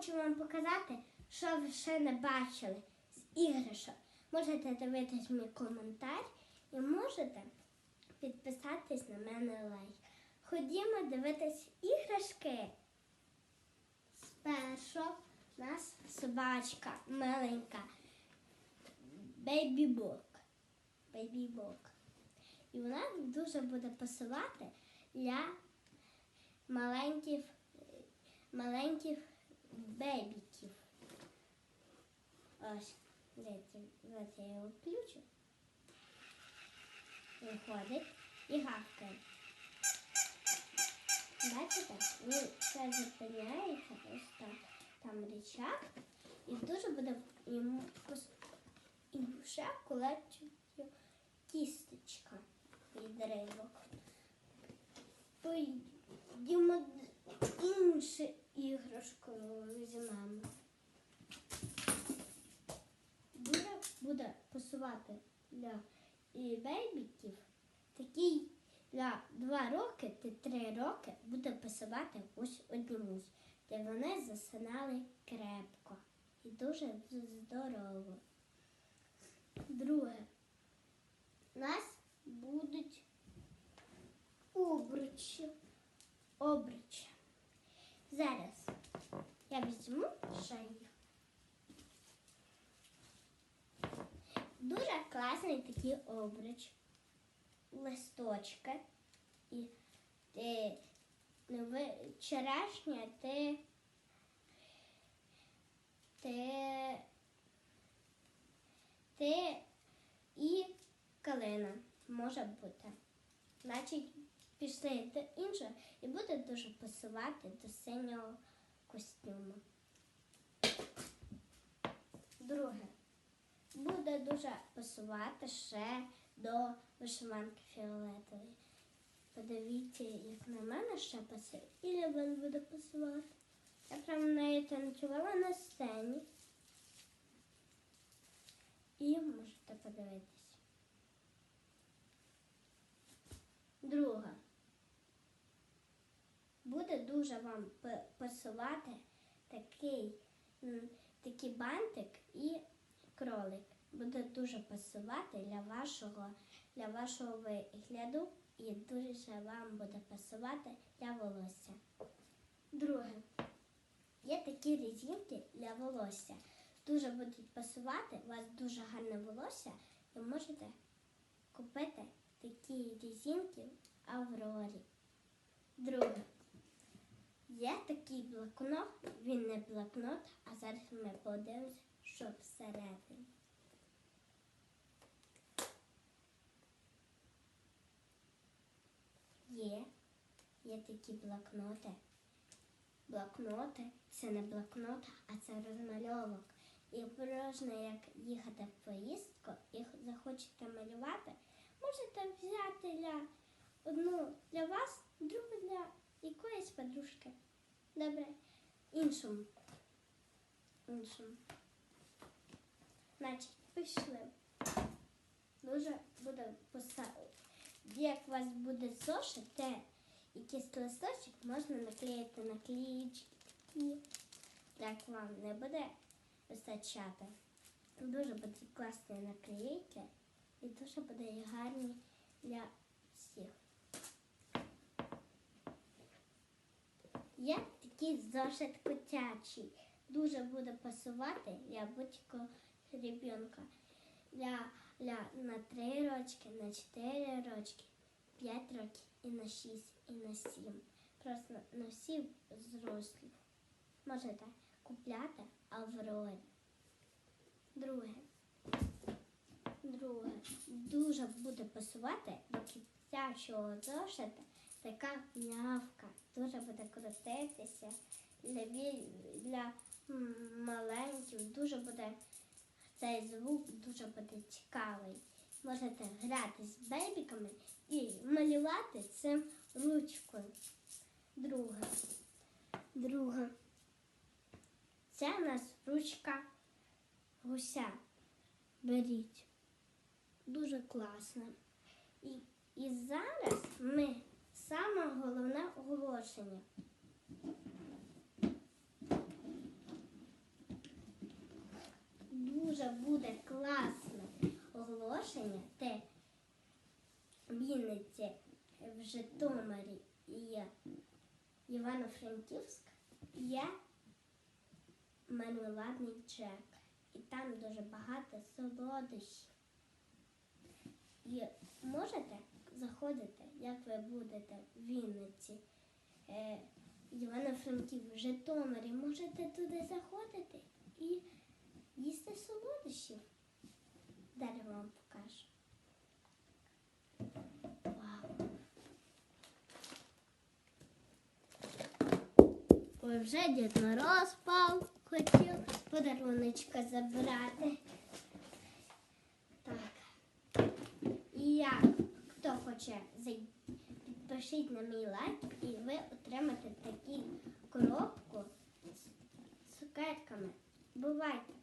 хочу вам показати, що ви ще не бачили з іграшок. Можете дивитись мій коментар і можете підписатись на мене лайк. Ходімо дивитись іграшки. Спершу у нас собачка маленька. Бейбі-бок. Бейбі-бок. І вона дуже буде пасувати для маленьких, маленьких бейбіків. Ось, дивіться, я його включу. Виходить і гавкає. Бачите, він все зупиняється, ось так. Там рычаг, і дуже буде йому і вже колечуть кісточка від рибок. Поїдемо іншу іграшку візьмемо. Дуже буде пасувати для і бейбіків. Такий для 2 роки та 3 роки буде пасувати ось одному, де вони засинали крепко і дуже здорово. Друге. У нас будуть обручі. Обручі. Зараз я візьму шию. Дуже класний такий обруч. Листочки. І ти ну, черешня, ти, ти, ти і калина може бути. Значить, пішли до іншого і буде дуже пасувати до синього костюму. Друге. Буде дуже пасувати ще до вишиванки фіолетової. Подивіться, як на мене ще пасує. І він буде пасувати. Я прямо нею танцювала на сцені. І можете подивитись. Друга. Буде дуже вам п- пасувати такий, такий бантик і кролик. Буде дуже пасувати для вашого, для вашого вигляду і дуже вам буде пасувати для волосся. Друге. Є такі резинки для волосся. Дуже будуть пасувати, у вас дуже гарне волосся, ви можете купити такі резинки в Аврорі. Друге. Є такий блокнот, він не блокнот, а зараз ми подивимося, що всередині. Є, є такі блокноти. Блокноти це не блокнот, а це розмальовок. І можна, як їхати в поїздку і захочете малювати, можете взяти для одну для вас, другу для якоїсь подружки. Добре, іншому. Іншому. Значить, пішли. Дуже буде поставити. Як у вас буде зошит, те якийсь листочок можна наклеїти наклеїчки, як вам не буде вистачати. Дуже будуть класні наклейки і дуже буде гарні для всіх. Є такий зошит котячий. Дуже буде пасувати для будь-якого ребенка. Для, для, на 3 рочки, на 4 рочки, 5 років і на 6, і на 7. Просто на всі зрослі. Можете купляти Аврорі. Друге. Друге. Дуже буде пасувати до китячого зошита така м'явка. Дуже буде крутитися для, для маленьких. Дуже буде цей звук дуже буде цікавий. Можете грати з бейбіками і малювати цим ручкою. Друге. Друге. Це у нас ручка гуся. Беріть. Дуже класно. І, і зараз ми саме головне оголошення. дуже буде класне оголошення, те Вінниці, в Житомирі і Івано-Франківськ є мармеладний джек. І там дуже багато солодощів. І можете заходити, як ви будете в Вінниці, е, Івано-Франків, в Житомирі, можете туди заходити і їсти солодощів. Далі вам покажу. Ой, вже Дід Мороз спав, хотів подаруночка забрати. Так. І як хто хоче зай- підпишіть на мій лайк, і ви отримаєте таку коробку з цукерками. Бувайте!